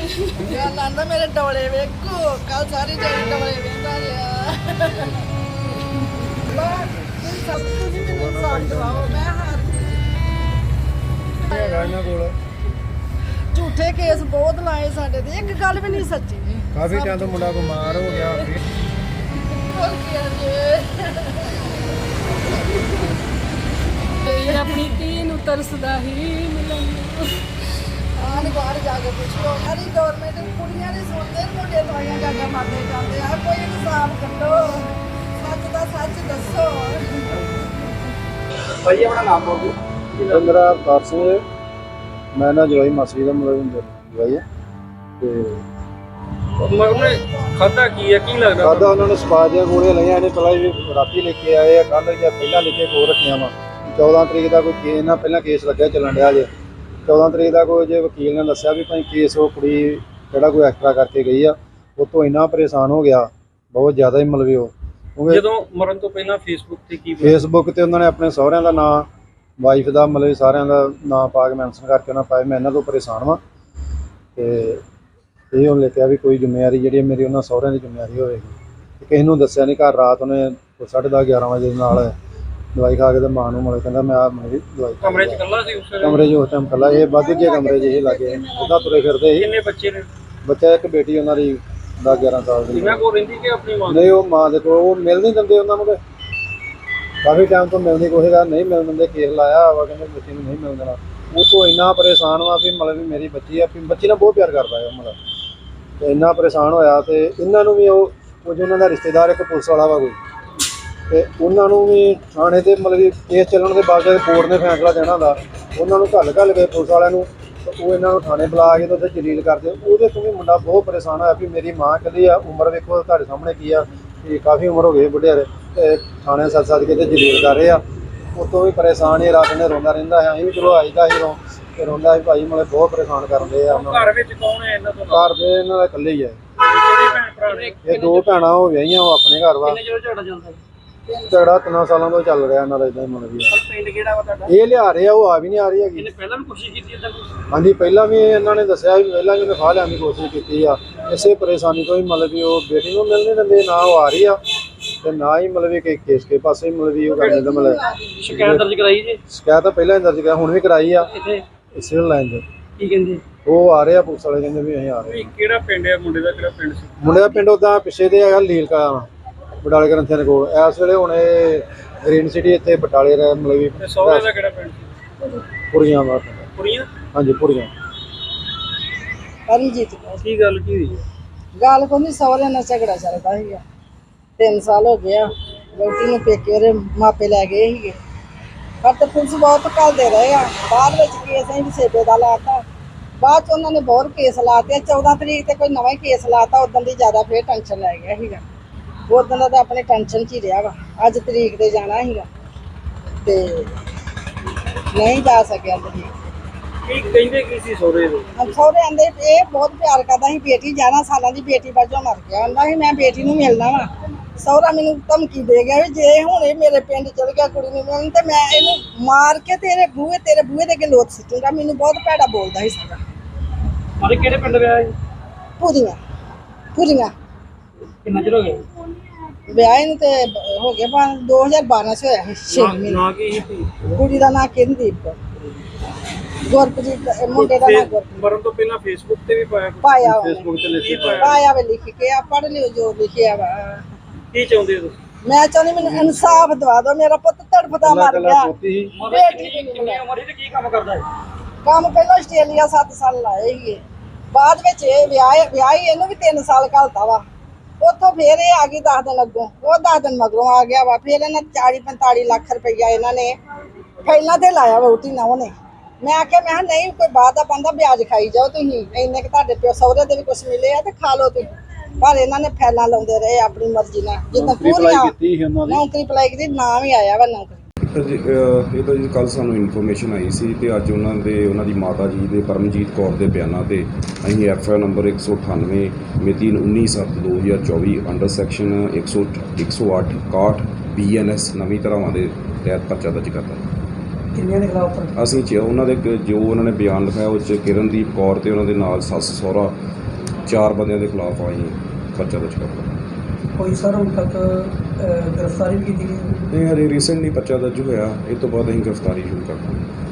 ਗੱਲ ਆਂਦਾ ਮੇਰੇ ਡੋਲੇ ਵੇਖੋ ਕੱਲ ਸਾਰੀ ਜਿਹੜੀ ਡੋਲੇ ਵੇਖਦਾ ਰਿਹਾ। ਬਸ ਸਭ ਤੁਸੀਂ ਮੈਨੂੰ ਸਾਥ ਦਵਾਓ ਮੈਂ ਹਾਰ ਹੈਗਾ ਇਹਨਾਂ ਕੋਲ। ਝੂਠੇ ਕੇਸ ਬਹੁਤ ਲਾਏ ਸਾਡੇ ਤੇ ਇੱਕ ਗੱਲ ਵੀ ਨਹੀਂ ਸੱਚੀ। ਕਾਫੀ ਟਾਈਮ ਤੋਂ ਮੁੰਡਾ ਬਿਮਾਰ ਹੋ ਗਿਆ। ਬੋਲ ਕੇ ਜੇ। ਤੇ ਆਪਣੀ ਧੀ ਨੂੰ ਤਰਸਦਾ ਹੀ ਮਿਲਣ ਨੂੰ। ਜਾ ਕੇ ਪੁੱਛੋ। ਸਾਰੀ ਗਵਰਨਮੈਂਟ ਕੁੜੀਆਂ ਦੇ ਸੁਣਦੇ ਨੇ, ਮੁੰਡੇ ਦਵਾਈਆਂ ਜਾ ਕੇ ਮਾਰਦੇ ਜਾਂਦੇ ਆ। ਕੋਈ ਇਨਸਾਫ ਕੱਢੋ। ਸੱਚ ਦਾ ਸੱਚ ਦੱਸੋ। ਭਾਈ ਆਪਣਾ ਨਾਮ ਬੋਲ। ਦਿਓ ਇਹ ਮੇਰਾ ਅਵਤਾਰ ਸਿੰਘ ਹੈ। ਮੈਂ ਨਾ ਜਵਾਈ ਮਾਸੀ ਦਾ ਮਤਲਬ ਜਵਾਈ ਹੈ। ਤੇ ਉਹਨੇ ਖਾਦਾ ਕੀ ਹੈ? ਕੀ ਲੱਗਦਾ ਖਾਦਾ ਉਹਨਾਂ ਨੇ ਸਪਾਜ ਦੀਆਂ ਗੋਲੀਆਂ ਲਈਆਂ ਇਹਨੇ ਪਹਿਲਾਂ ਵੀ ਰਾਤੀ ਲੈ ਕੇ ਆਏ ਆ ਕੱਲ ਜਾਂ ਪਹਿਲਾਂ ਲੈ ਕੇ ਕੋ ਰੱਖੀਆਂ ਵਾ। 14 ਤਰੀਕ ਦਾ ਕੋਈ ਕੇਸ ਨਾ ਪਹਿਲਾਂ ਕੇਸ ਲੱਗਿਆ ਚੱਲਣ ਡਿਆ ਜੇ। 14 ਤਰੀਕ ਦਾ ਕੋਈ ਜੇ ਵਕੀਲ ਨੇ ਦੱਸਿਆ ਵੀ ਭਾਈ ਕੇਸ ਉਹ ਕੁੜੀ ਜਿਹੜਾ ਕੋਈ ਐਕਸਟਰਾ ਕਰਕੇ ਗਈ ਆ ਉਹ ਤੋਂ ਇੰਨਾ ਪਰੇਸ਼ਾਨ ਹੋ ਗਿਆ ਬਹੁਤ ਜ਼ਿਆਦਾ ਹੀ ਮਲਵੇ ਉਹ। ਕਿਉਂਕਿ ਜਦੋਂ ਮਰਨ ਤੋਂ ਪਹਿਲਾਂ ਫੇਸਬੁੱਕ ਤੇ ਕੀ ਫੇਸਬੁੱਕ ਤੇ ਉਹਨਾਂ ਨੇ ਆਪਣੇ ਸਹੁਰਿਆਂ ਦਾ ਨਾਂ ਵਾਈਫ ਦਾ ਮਤਲਬ ਸਾਰਿਆਂ ਦਾ ਨਾਂ ਪਾ ਕੇ ਮੈਂਸ਼ਨ ਕਰਕੇ ਉਹਨਾਂ ਪਾਇਆ ਮੈਂ ਇਹਨਾਂ ਤੋਂ ਪਰੇਸ਼ਾਨ ਵਾਂ। ਤੇ ਇਹ ਉਹਨੇ ਕਿਹਾ ਵੀ ਕੋਈ ਜ਼ਿੰਮੇਵਾਰੀ ਜਿਹੜੀ ਮੇਰੀ ਉਹਨਾਂ ਸਹੁਰਿਆਂ ਦੀ ਜ਼ਿੰਮੇਵਾਰੀ ਹੋਵੇਗੀ। ਕਿਸੇ ਨੂੰ ਦੱਸਿਆ ਨਹੀਂ ਘਰ ਰਾਤ ਉਹਨੇ 10:30 11 ਵਜੇ ਦੇ ਨਾਲ ਦਵਾਈ ਖਾ ਕੇ ਤੇ ਮਾਂ ਨੂੰ ਮਤਲਬ ਕਹਿੰਦਾ ਮੈਂ ਆ ਮੇਰੀ ਦਵਾਈ ਖਾ ਕਮਰੇ 'ਚ ਲਿਆ। ਇਕੱਲਾ ਸੀ ਉਸ ਵੇਲੇ? ਕਮਰੇ 'ਚ ਉਸ ਟਾਈਮ ਕੱਲਾ ਇਹ ਵਾਧੂ ਜੇ ਕਮਰੇ 'ਚ ਇਹ ਲੱਗੇ ਉਹਦਾ ਤੁਰੇ ਫਿਰਦੇ ਸੀ। ਕਿੰਨੇ ਬੱਚੇ ਨੇ? ਬੱਚਾ ਇੱਕ ਬੇਟੀ ਉਹਨਾਂ ਦੀ 10 11 ਸਾਲ ਦੀ। ਇਹਨਾਂ ਕੋਲ ਰਹਿੰਦੀ ਕਿ ਆਪਣੀ ਮਾਂ? ਨਹੀਂ ਉਹ ਮਾਂ ਦੇ ਕੋਲ ਉਹ ਮਿਲ ਨਹੀਂ ਦਿੰਦੇ ਉਹਨਾਂ ਨੂੰ ਤੇ ਕਾਫੀ ਟਾਈਮ ਤੋਂ ਮਿਲਣ ਕੋਸ਼ਿਸ਼ ਕਰ ਨਹੀਂ ਮਿਲਣ ਦਿੰਦੇ ਕੇਸ ਲਾਇਆ ਵਾ ਕਹਿੰਦੇ ਬੱਚੀ ਨੂੰ ਨਹੀਂ ਮਿਲਣ ਦੇਣਾ। ਉਹ ਤੋਂ ਇੰਨਾ ਪਰੇਸ਼ਾਨ ਵਾ ਵੀ ਮਤਲਬ ਵੀ ਮੇਰੀ ਬੱਚੀ ਆ ਵੀ ਬੱਚੀ ਨਾਲ ਬਹੁਤ ਪਿਆਰ ਕਰਦਾ ਹੈ ਉਹ ਮਤਲਬ। ਤੇ ਇੰਨਾ ਪਰੇਸ਼ਾਨ ਹੋਇਆ ਤੇ ਇਹਨਾਂ ਨੂੰ ਵੀ ਉਹ ਕੁਝ ਉਹਨਾਂ ਦਾ ਰਿਸ਼ਤੇਦਾਰ ਇੱਕ ਪੁਲਿਸ ਵਾਲਾ ਵਾ ਕੋਈ ਤੇ ਉਹਨਾਂ ਨੂੰ ਵੀ ਥਾਣੇ ਤੇ ਮਤਲਬ ਕਿ ਕੇਸ ਚੱਲਣ ਦੇ ਬਾਅਦ ਕੋਰਟ ਨੇ ਫੈਸਲਾ ਦੇਣਾ ਹੁੰਦਾ ਉਹਨਾਂ ਨੂੰ ਘੱਲ ਘੱਲ ਕੇ ਪੁਲਿਸ ਵਾਲਿਆਂ ਨੂੰ ਤੇ ਉਹ ਇਹਨਾਂ ਨੂੰ ਥਾਣੇ ਬੁਲਾ ਕੇ ਤੇ ਉੱਥੇ ਜਲੀਲ ਕਰਦੇ ਉਹਦੇ ਤੋਂ ਵੀ ਮੁੰਡਾ ਬਹੁਤ ਪਰੇਸ਼ਾਨ ਹੋਇਆ ਵੀ ਮੇਰੀ ਮਾਂ ਕੱਲੀ ਆ ਉਮਰ ਵੇਖੋ ਤੁਹਾਡੇ ਸਾਹਮਣੇ ਕੀ ਆ ਕਿ ਕਾਫੀ ਉਮਰ ਹੋ ਗਈ ਬੁੱਢਿਆਰੇ ਤੇ ਥਾਣੇ ਸੱਦ ਸੱਦ ਕੇ ਤੇ ਜਲੀਲ ਕਰ ਰਹੇ ਆ। ਉਤੋਂ ਵੀ ਪਰੇਸ਼ਾਨ ਹੀ ਰਾਤ ਨੇ ਰੋਂਦਾ ਰਹਿੰਦਾ ਹੈ ਅਸੀਂ ਵੀ ਚਲੋ ਆਈਦਾ ਹੀ ਰੋ ਤੇ ਰੋਂਦਾ ਸੀ ਭਾਈ ਮਤਲਬ ਬਹੁਤ ਪਰੇਸ਼ਾਨ ਕਰਦੇ ਆ। ਉਹਨਾਂ ਨੂੰ ਘਰ ਵਿੱਚ ਕੌਣ ਹੈ ਇਹਨਾਂ ਤੋਂ ਘਰ ਦੇ ਇਹਨਾਂ ਦਾ ਇਕੱਲੇ ਹੀ ਆ। ਇਹ ਦੋ ਭੈਣਾਂ ਹੋ ਵਿਆਹੀਆਂ ਉਹ ਆਪਣੇ ਘਰ ਵਾ। ਕਿੰਨੇ ਚਿਰ ਝਗੜਾ ਚੱਲਦਾ ਝਗੜਾ ਤਿੰਨਾਂ ਸਾਲਾਂ ਤੋਂ ਚੱਲ ਰਿਹਾ ਇਹਨਾਂ ਦਾ ਇਦਾਂ ਹੀ ਮਨ ਵੀ ਆ। ਪਿੰਡ ਕਿਹੜਾ ਵਾ ਤੁਹਾਡਾ? ਇਹ ਲਿਆ ਰਹੇ ਆ ਉਹ ਆ ਵੀ ਨਹੀਂ ਆ ਰਹੀ ਹੈਗੀ। ਇਹਨੇ ਪਹਿਲਾਂ ਵੀ ਕੋਸ਼ਿਸ਼ ਕੀਤੀ ਇਦਾਂ ਕੁਝ ਹਾਂਜੀ ਪਹਿਲਾਂ ਵੀ ਇਹਨਾਂ ਨੇ ਦੱਸਿਆ ਵੀ ਪਹਿਲਾਂ ਵੀ ਫਾਹ ਦੀ ਕੋਸ਼ਿਸ਼ ਕੀਤੀ ਆ। ਇਸੇ ਪਰੇਸ਼ਾਨੀ ਤੋਂ ਹੀ ਮਤਲਬ ਵੀ ਉਹ ਬੇਟੀ ਨੂੰ ਮਿਲ ਨਹੀਂ ਦਿੰਦੇ ਨਾ ਉਹ ਆ ਰਹੀ ਆ ਤੇ ਨਾ ਹੀ ਮਤਲਬ ਵੀ ਕਿ ਕੇਸ ਕੇ ਪਾਸੇ ਮਤਲਬ ਵੀ ਉਹ ਕਰ ਦਿੰਦਾ ਮਤਲਬ ਸ਼ਿਕਾਇਤ ਦਰਜ ਕਰਾਈ ਜੀ? ਸ਼ਿਕਾਇਤ ਤਾਂ ਪਹਿਲਾਂ ਹੀ ਦਰਜ ਕਰਾ ਹੁਣ ਵੀ ਕਰਾਈ ਆ। ਇੱਥੇ? ਸਿਵਲ ਲਾਈਨ ਤੇ। ਕੀ ਕਹਿੰਦੇ? ਉਹ ਆ ਰਹੇ ਆ ਪੁਲਿਸ ਵਾਲੇ ਕਹਿੰਦੇ ਵੀ ਅਸੀਂ ਆ ਰਹੇ ਕਿਹੜਾ ਪਿੰਡ ਹੈ ਮੁੰਡੇ ਦਾ ਕਿਹੜਾ ਪਿੰਡ ਸੀ? ਮੁੰਡੇ ਦਾ ਪਿੰਡ ਉਦਾਂ ਪਿੱਛੇ ਦੇ ਹੈਗਾ ਲੀਲ ਕਾ ਬਟਾਲੇ ਗ੍ਰੰਥੀਆਂ ਦੇ ਕੋਲ। ਇਸ ਵੇਲੇ ਹੁਣ ਇਹ ਗ੍ਰੀਨ ਸਿਟੀ ਇੱਥੇ ਬਟਾਲੇ ਰਹਿ ਮਤਲਬ ਵੀ ਤੇ ਸਹੁਰੇ ਦਾ ਕਿਹੜਾ ਪਿੰਡ ਸੀ? ਪੁਰੀਆਂ ਵਾ ਹਾਂਜੀ ਪੁਰੀਆਂ। ਪਰਮਜੀਤ ਕੌਰ। ਕੀ ਗੱਲ ਕੀ ਹੋਈ? ਗੱਲ ਕੋਈ ਨਹੀਂ ਸਹੁਰੇ ਨਾਲ ਝਗੜਾ ਚੱਲਦਾ ਸੀਗਾ। ਤਿੰਨ ਸਾਲ ਹੋ ਗਿਆ ਵੋਟੀ ਨੂੰ ਪੇਕੇ ਉਹਦੇ ਮਾਪੇ ਲੈ ਗਏ ਸੀਗੇ। ਪਰ ਤੇ ਪੁਲਿਸ ਬਹੁਤ ਘੱਲਦੇ ਰਹੇ ਆ। ਬਾਅਦ ਵਿੱਚ ਕੇਸ ਅਸੀਂ ਸੇਬੇ ਦਾ ਲਾਤਾ ਬਾਅਦ ਚ ਉਹਨਾਂ ਨੇ ਬਹੁਤ ਕੇਸ ਲਾਤੇ 14 ਤਰੀਕ ਤੇ ਕੋਈ ਨਵਾਂ ਹੀ ਕੇਸ ਲਾਤਾ ਉਦੋਂ ਦੀ ਜ਼ਿਆਦਾ ਫੇਰ ਟੈਨਸ਼ਨ ਲੈ ਗਿਆ ਸੀਗਾ। ਉਦੋਂ ਦਾ ਤਾਂ ਆਪਣੇ ਟੈਨਸ਼ਨ 'ਚ ਹੀ ਰਿਹਾ ਵਾ। ਅੱਜ ਤਰੀਕ ਤੇ ਜਾਣਾ ਸੀਗਾ। ਤੇ ਨਹੀਂ ਜਾ ਸਕਿਆ ਤਰੀਕ। ਕੀ ਕਹਿੰਦੇ ਕੀ ਸੀ ਸਹੁਰੇ ਦੇ ਸਹੁਰੇ ਆਂਦੇ ਇਹ ਬਹੁਤ ਪਿਆਰ ਕਰਦਾ ਸੀ ਬੇਟੀ 11 ਸਾਲਾਂ ਦੀ ਬੇਟੀ ਵਜੋਂ ਮਰ ਗਿਆ। ਆਂਦਾ ਸੀ ਮੈਂ ਬੇਟੀ ਨੂੰ ਮਿਲਣਾ ਵਾ। ਸਹੁਰਾ ਮੈਨੂੰ ਧਮਕੀ ਦੇ ਗਿਆ ਵੀ ਜੇ ਹੁਣ ਇਹ ਮੇਰੇ ਪਿੰਡ ਚਲ ਗਿਆ ਕੁੜੀ ਨੂੰ ਮਿਲਣ ਤੇ ਮੈਂ ਇਹਨੂੰ ਮਾਰ ਕੇ ਤੇਰੇ ਬੂਹੇ ਤੇਰੇ ਬੂਹੇ ਦੇ ਅੱਗੇ ਲੋਟ ਸਿੱਟੂਗਾ। ਮੈਨੂੰ ਬਹੁਤ ਭੈੜਾ ਬੋਲਦਾ ਸੀ ਸਾਰਾ ਮਾਰੇ ਕਿਹੜੇ ਪਿੰਡ ਵਿਆਹ ਹੈ ਪੂਰੀਆਂ ਪੂਰੀਆਂ ਕਿੰਨਾ ਚਿਰ ਹੋ ਗਿਆ ਵਿਆਹ ਨੂੰ ਤੇ ਹੋ ਗਿਆ ਪਾ 2012 ਚ ਹੋਇਆ ਸੀ ਛੇ ਮਹੀਨੇ। ਨਾ ਕੀ ਸੀ? ਕੁੜੀ ਦਾ ਨਾਂ ਕਿੰਦੀਪ। ਗੁਰਪ੍ਰੀਤ ਇਹ ਮੁੰਡੇ ਦਾ ਨਾਂ ਗੁਰਪ੍ਰੀਤ। ਮਰਨ ਤੋਂ ਪਹਿਲਾਂ ਫੇਸਬੁੱਕ ਤੇ ਵੀ ਪਾਇਆ ਕੁਛ? ਪਾਇਆ ਉਹਨੇ। ਫੇਸਬੁੱਕ ਤੇ ਕੀ ਲਿਖੀ ਪਾਇਆ ਪਾਇਆ। ਵੇ ਲਿਖ ਕੇ ਆ ਪੜ੍ਹ ਲਿਓ ਜੋ ਲਿਖਿਆ ਵਾ। ਕੀ ਚਾਹੁੰਦੇ ਹੋ ਤੁਸੀਂ? ਮੈਂ ਚਾਹੁੰਦੀ ਮੈਨੂੰ ਇਨਸਾਫ ਦਵਾ ਦਿਓ ਮੇਰਾ ਪੁੱਤ ਤੜਫਦਾ ਮਰ ਗਿਆ। ਪੋਤੀ ਸੀ। ਬੇਟੀ ਨੂੰ ਕਿੰਨੀ ਉਮਰ ਹੈ? ਤੇ ਕੀ ਕੰਮ ਕਰਦਾ ਹੈ? ਕੰਮ ਪਹਿਲਾਂ ਆਸਟ੍ਰੇਲੀਆ 7 ਸਾਲ ਲਾਏ ਸੀਗੇ। ਬਾਅਦ ਵਿੱਚ ਇਹ ਵਿਆਹ ਵਿਆਹੀ ਇਹਨੂੰ ਵੀ 3 ਸਾਲ ਘਲਤਾ ਵਾ। ਉੱਥੋਂ ਫੇਰ ਇਹ ਆ ਗਈ 10 ਦਿਨ ਅੱਗੋਂ ਉਹ 10 ਦਿਨ ਮਗਰੋਂ ਆ ਗਿਆ ਵਾ। ਫਿਰ ਇਹਨਾਂ 40 45 ਲੱਖ ਰੁਪਈਆ ਇਹਨਾਂ ਨੇ ਪਹਿਲਾਂ ਤੇ ਲਾਇਆ ਵੋਟੀ ਨਾ ਉਹਨੇ। ਮੈਂ ਆਖਿਆ ਮੈਂ ਕਿਹਾ ਨਹੀਂ ਕੋਈ ਬਾਤ ਦਾ ਬੰਦਾ ਵਿਆਜ ਖਾਈ ਜਾਓ ਤੁਸੀਂ। ਇੰਨੇ ਕਿ ਤੁਹਾਡੇ ਪਿਓ ਸਹੁਰੇ ਦੇ ਵੀ ਕੁਝ ਮਿਲੇ ਆ ਤੇ ਖਾ ਲਓ ਤੁਸੀਂ। ਪਰ ਇਹਨਾਂ ਨੇ ਫੈਲਾਂ ਲਾਉਂਦੇ ਰਹੇ ਆਪਣੀ ਮਰਜ਼ੀ ਨਾਲ। ਜਿੱਦਾਂ ਪੂਰੀਆਂ ਨੌਕਰੀ ਅਪਲਾਈ ਕੀਤੀ ਨਾਮ ਹੀ ਆਇਆ ਵਾ ਨੌਕਰੀ। ਸਰ ਜੀ, ਅਹ ਇਹ ਤਾਂ ਜੀ ਕੱਲ ਸਾਨੂੰ ਇਨਫੋਰਮੇਸ਼ਨ ਆਈ ਸੀ ਤੇ ਅੱਜ ਉਹਨਾਂ ਦੇ ਉਹਨਾਂ ਦੀ ਮਾਤਾ ਜੀ ਦੇ ਪਰਮਜੀਤ ਕੌਰ ਦੇ ਬਿਆਨਾਂ ਤੇ ਅਸੀਂ ਐਫ ਆਈ ਨੰਬਰ 198 ਮਿਤੀ 19/7/2024 ਅੰਡਰ ਸੈਕਸ਼ਨ 100 108 61 ਬੀਐਨਐਸ ਨਵੀਂ ਧਾਰਾਵਾਂ ਦੇ ਤਹਿਤ ਪਰਚਾ ਦਰਜ ਕਰਤਾ। ਕਿੰਨੀਆਂ ਦੇ ਖਿਲਾਫ ਪਰ ਅਸੀਂ ਚ- ਉਹਨਾਂ ਦੇ ਕ- ਜੋ ਉਹਨਾਂ ਨੇ ਬਿਆਨ ਲਿਖਾਇਆ ਉਹ ਚ ਕਿਰਨਦੀਪ ਕੌਰ ਤੇ ਉਹਨਾਂ ਦੇ ਨਾਲ ਸੱਸ ਸਹੁਰਾ ਚਾਰ ਬੰਦਿਆਂ ਦੇ ਖਿਲਾਫ ਆਈ ਪਰਚਾ ਦਰਜ ਕਰਤਾ। ਕੋਈ ਸਰ ਹੁਣ ਤੱਕ ਅਹ, ਗ੍ਰਿਫਤਾਰੀ ਵੀ ਕੀਤੀ ਗਈ? ਨਹੀਂ ਹਰੇ ਰੀਸੈਂਟਲੀ ਪਰਚਾ ਦਰਜ ਹੋਇਆ। ਇਹ ਤੋਂ ਬਾਅਦ ਅਸੀਂ ਗ੍ਰਿਫਤਾਰੀ ਸ਼ੁਰੂ ਕਰ ਦਾਂਗੇ।